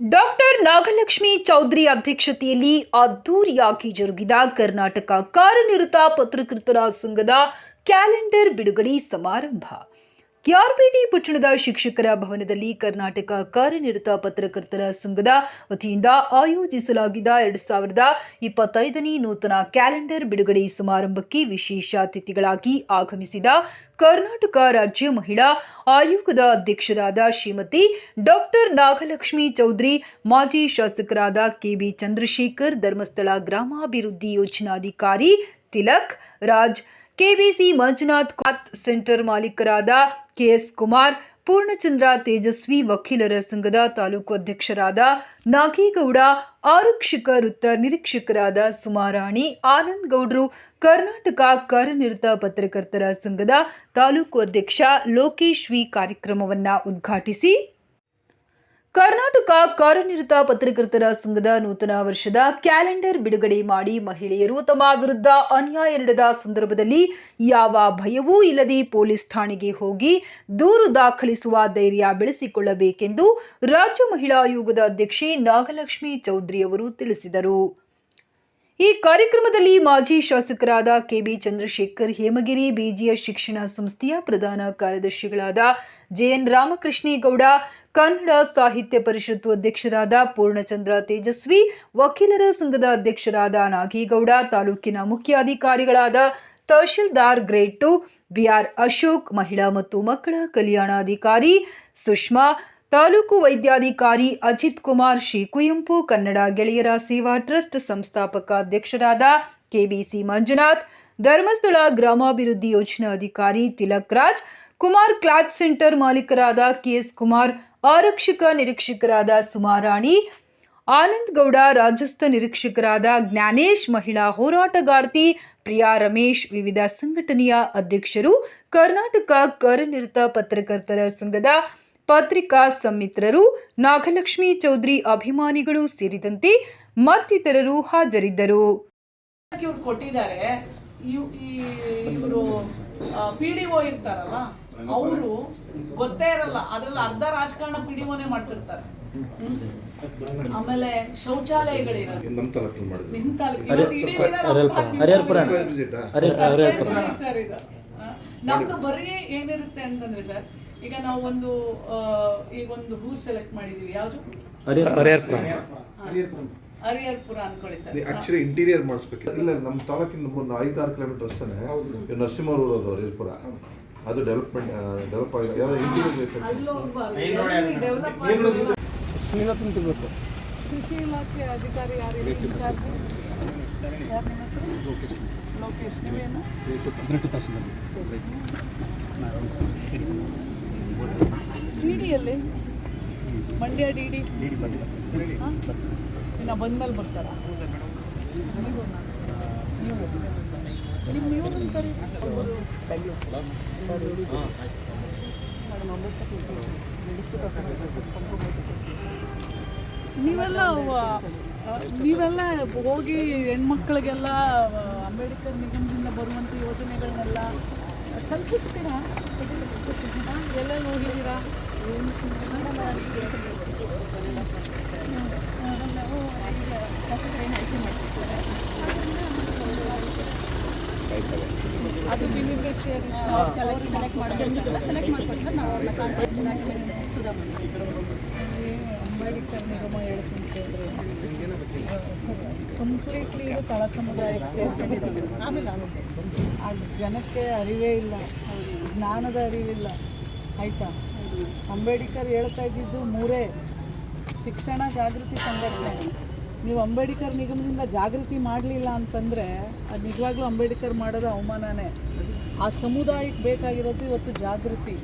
Doctor Nagalakshmi Chaudhary ಅಧ್ಯಕ್ಷತೆಯಲ್ಲಿ ಅದ್ದೂರಿಯಾಗಿ ಜರುಗಿದ ಕರ್ನಾಟಕ ಕಾರ್ಯನಿರತ ಪತ್ರಕರ್ತರ ಸಂಘದ ಕ್ಯಾಲೆಂಡರ್ ಬಿಡುಗಡೆ ಸಮಾರಂಭ. ಕೆಆರ್ಪಿಟಿ ಪಟ್ಟಣದ ಶಿಕ್ಷಕರ ಭವನದಲ್ಲಿ ಕರ್ನಾಟಕ ಕಾರ್ಯನಿರತ ಪತ್ರಕರ್ತರ ಸಂಘದ ವತಿಯಿಂದ ಆಯೋಜಿಸಲಾಗಿದ್ದ ಎರಡು ಸಾವಿರದ ಇಪ್ಪತ್ತೈದನೇ ನೂತನ ಕ್ಯಾಲೆಂಡರ್ ಬಿಡುಗಡೆ ಸಮಾರಂಭಕ್ಕೆ ವಿಶೇಷ ಅತಿಥಿಗಳಾಗಿ ಆಗಮಿಸಿದ ಕರ್ನಾಟಕ ರಾಜ್ಯ ಮಹಿಳಾ ಆಯೋಗದ ಅಧ್ಯಕ್ಷರಾದ ಶ್ರೀಮತಿ ಡಾಕ್ಟರ್ ನಾಗಲಕ್ಷ್ಮಿ ಚೌಧರಿ, ಮಾಜಿ ಶಾಸಕರಾದ ಕೆಬಿ ಚಂದ್ರಶೇಖರ್, ಧರ್ಮಸ್ಥಳ ಗ್ರಾಮಾಭಿವೃದ್ಧಿ ಯೋಜನಾಧಿಕಾರಿ Tilak Raj KBC Manjunath cloth centre ಮಾಲೀಕರಾದ KS Kumar Purnachandra Tejaswi ವಕೀಲರ ಸಂಘದ ತಾಲೂಕು ಅಧ್ಯಕ್ಷರಾದ ನಾಗೇಗೌಡ, ಆರಕ್ಷಕ ವೃತ್ತ ನಿರೀಕ್ಷಕರಾದ ಸುಮಾರಾಣಿ, ಆನಂದ್ ಗೌಡ್ರು, ಕರ್ನಾಟಕ ಕಾರ್ಯನಿರತ ಪತ್ರಕರ್ತರ ಸಂಘದ ತಾಲೂಕು ಅಧ್ಯಕ್ಷ ಲೋಕೇಶ್ವಿ ಕಾರ್ಯಕ್ರಮವನ್ನ ಉದ್ಘಾಟಿಸಿ ಕರ್ನಾಟಕ ಕಾರ್ಯನಿರತ ಪತ್ರಕರ್ತರ ಸಂಘದ ನೂತನ ವರ್ಷದ ಕ್ಯಾಲೆಂಡರ್ ಬಿಡುಗಡೆ ಮಾಡಿ ಮಹಿಳೆಯರು ತಮ್ಮ ವಿರುದ್ಧ ಅನ್ಯಾಯ ನಡೆದ ಸಂದರ್ಭದಲ್ಲಿ ಯಾವ ಭಯವೂ ಇಲ್ಲದೆ ಪೊಲೀಸ್ ಠಾಣೆಗೆ ಹೋಗಿ ದೂರು ದಾಖಲಿಸುವ ಧೈರ್ಯ ಬೆಳೆಸಿಕೊಳ್ಳಬೇಕೆಂದು ರಾಜ್ಯ ಮಹಿಳಾ ಆಯೋಗದ ಅಧ್ಯಕ್ಷೆ ನಾಗಲಕ್ಷ್ಮಿ ಚೌಧರಿ ಅವರು ತಿಳಿಸಿದರು. ಈ ಕಾರ್ಯಕ್ರಮದಲ್ಲಿ ಮಾಜಿ ಶಾಸಕರಾದ ಕೆಬಿ ಚಂದ್ರಶೇಖರ್ ಹೇಮಗಿರಿ ಬಿಜಿಎಸ್ ಶಿಕ್ಷಣ ಸಂಸ್ಥೆಯ ಪ್ರಧಾನ ಕಾರ್ಯದರ್ಶಿಗಳಾದ ಜೆಎನ್ ರಾಮಕೃಷ್ಣೇಗೌಡ ಕನ್ನಡ ಸಾಹಿತ್ಯ ಪರಿಷತ್ತು ಅಧ್ಯಕ್ಷರಾದ ಪೂರ್ಣಚಂದ್ರ ತೇಜಸ್ವಿ, ವಕೀಲರ ಸಂಘದ ಅಧ್ಯಕ್ಷರಾದ ನಾಗೇಗೌಡ, ತಾಲೂಕಿನ ಮುಖ್ಯಾಧಿಕಾರಿಗಳಾದ tahsildar grade two, BR Ashok, ಮಹಿಳಾ ಮತ್ತು ಮಕ್ಕಳ ಕಲ್ಯಾಣಾಧಿಕಾರಿ ಸುಷ್ಮಾ, ತಾಲೂಕು ವೈದ್ಯಾಧಿಕಾರಿ ಅಜಿತ್ ಕುಮಾರ್ ಶ್ರೀ ಕುವೆಂಪು ಕನ್ನಡ ಗೆಳೆಯರ ಸೇವಾ ಟ್ರಸ್ಟ್ ಸಂಸ್ಥಾಪಕ ಅಧ್ಯಕ್ಷರಾದ ಕೆಬಿಸಿ ಮಂಜುನಾಥ್, ಧರ್ಮಸ್ಥಳ ಗ್ರಾಮಾಭಿವೃದ್ಧಿ ಯೋಜನಾ ಅಧಿಕಾರಿ ತಿಲಕ್ ರಾಜ್, ಕುಮಾರ್ ಕ್ಲಾತ್ ಸೆಂಟರ್ ಮಾಲೀಕರಾದ ಕೆಎಸ್ ಕುಮಾರ್ ಆರಕ್ಷಕ ನಿರೀಕ್ಷಕರಾದ ಸುಮಾರಾಣಿ, ಆನಂದ್ ಗೌಡ ರಾಜಸ್ಥ ನಿರೀಕ್ಷಕರಾದ ಜ್ಞಾನೇಶ್, ಮಹಿಳಾ ಹೋರಾಟಗಾರ್ತಿ ಪ್ರಿಯಾ ರಮೇಶ್, ವಿವಿಧ ಸಂಘಟನೆಯ ಅಧ್ಯಕ್ಷರು, ಕರ್ನಾಟಕ ಕರನಿರತ ಪತ್ರಕರ್ತರ ಸಂಘದ ಪತ್ರಿಕಾ ಸಮ್ಮಿತ್ರರು, ನಾಗಲಕ್ಷ್ಮಿ ಚೌಧರಿ ಅಭಿಮಾನಿಗಳು ಸೇರಿದಂತೆ ಮತ್ತಿತರರು ಹಾಜರಿದ್ದರು. ಕೊಟ್ಟಿದ್ದಾರೆ. ಇವರು ಪಿ ಡಿ ಒ ಇರ್ತಾರಲ್ಲ ಅವರು ಗೊತ್ತೇ ಇರಲ್ಲ ಅದ್ರಲ್ಲಿ ಅರ್ಧ ರಾಜಕಾರಣ ಪಿಡಿಮನೆ ಮಾಡ್ತಿರ್ತಾರೆ. ಆಮೇಲೆ ಶೌಚಾಲಯಗಳಿರಲ್ಲ. ನಿಮ್ ತಾಲೂಕು ಸರ್ ಇದು. ನಮ್ದು ಬರೀ ಏನಿರುತ್ತೆ ಅಂತಂದ್ರೆ ಸರ್ ಈಗ ನಾವು ಒಂದು ಆ, ಈಗ ಒಂದು ಹೂ ಸೆಲೆಕ್ಟ್ ಮಾಡಿದೀವಿ. ಯಾವ್ದು? ಹರಿಹರ್ಪುರ ಅನ್ಕೊಳ್ಳಿ ಸರ್. ನೀವು ಆಕ್ಚುಲಿ ಇಂಟೀರಿಯರ್ ಮಾಡಿಸ್ಬೇಕು. ಇಲ್ಲ ನಮ್ಮ ತಾಲೂಕಿನ ಒಂದು ಐದಾರು ಕಿಲೋಮೀಟರ್ ಅಷ್ಟೇ ನರಸಿಂಹರು ಅದು ಹರಿಪುರ ಅದು ಡೆವಲಪ್ಮೆಂಟ್ ಡೆವಲಪ್ ಆಗಿದೆ. ಯಾವ್ದು ಇಂಟೀರಿಯರ್ ಡೆವಲಪ್ ಕೃಷಿ ಇಲಾಖೆ ಅಧಿಕಾರಿ ಯಾರು ಲೋಕೇಶ್ ಯಾರು ಡಿ ನೀವೇನು? ಡಿ ಅಲ್ಲಿ? Mandya D D? ಇನ್ನು ಬಂದ್ಮೇಲೆ ಬರ್ತಾರಾ? ನೀವೆಲ್ಲ ನೀವೆಲ್ಲ ಹೋಗಿ ಹೆಣ್ಮಕ್ಳಿಗೆಲ್ಲ ಅಂಬೇಡ್ಕರ್ ನಿಗಮದಿಂದ ಬರುವಂಥ ಯೋಜನೆಗಳನ್ನೆಲ್ಲ ತಲುಪಿಸ್ತೀರಾ? ಎಲ್ಲೆಲ್ಲಿ ಹೋಗಿದ್ದೀರಾ? ಅದು ಬೆನಿಫಿಷಿಯರಿ ಅಂಬೇಡ್ಕರ್ ನಿಗಮ ಹೇಳ್ತೀನಿ ಕೇಳ್ರಿ ಕಂಪ್ಲೀಟ್ಲಿ ಇದು ತಳ ಸಮುದಾಯಕ್ಕೆ ಸೇರ್ಕೊಂಡಿದ್ದೀವಿ. ಆ ಜನಕ್ಕೆ ಅರಿವೇ ಇಲ್ಲ. ಜ್ಞಾನದ ಅರಿವಿಲ್ಲ. ಆಯ್ತಾ? ಅಂಬೇಡ್ಕರ್ ಹೇಳ್ತಾ ಇದ್ದಿದ್ದು ಮೂರೇ. ಶಿಕ್ಷಣ ಜಾಗೃತಿ ಸಂಘಟನೆ. ನೀವು ಅಂಬೇಡ್ಕರ್ ನಿಗಮದಿಂದ ಜಾಗೃತಿ ಮಾಡಲಿಲ್ಲ ಅಂತಂದರೆ ಅದು ನಿಜವಾಗ್ಲೂ ಅಂಬೇಡ್ಕರ್ ಮಾಡೋದು ಅವಮಾನನೇ. ಆ ಸಮುದಾಯಕ್ಕೆ ಬೇಕಾಗಿರೋದು ಇವತ್ತು ಜಾಗೃತಿ.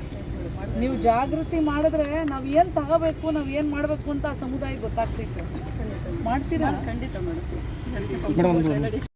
ನೀವು ಜಾಗೃತಿ ಮಾಡಿದ್ರೆ ನಾವು ಏನು ತಗೋಬೇಕು ನಾವು ಏನು ಮಾಡಬೇಕು ಅಂತ ಆ ಸಮುದಾಯ ಗೊತ್ತಾಗ್ತೈತೆ ಮಾಡ್ತೀರಾ? ಖಂಡಿತ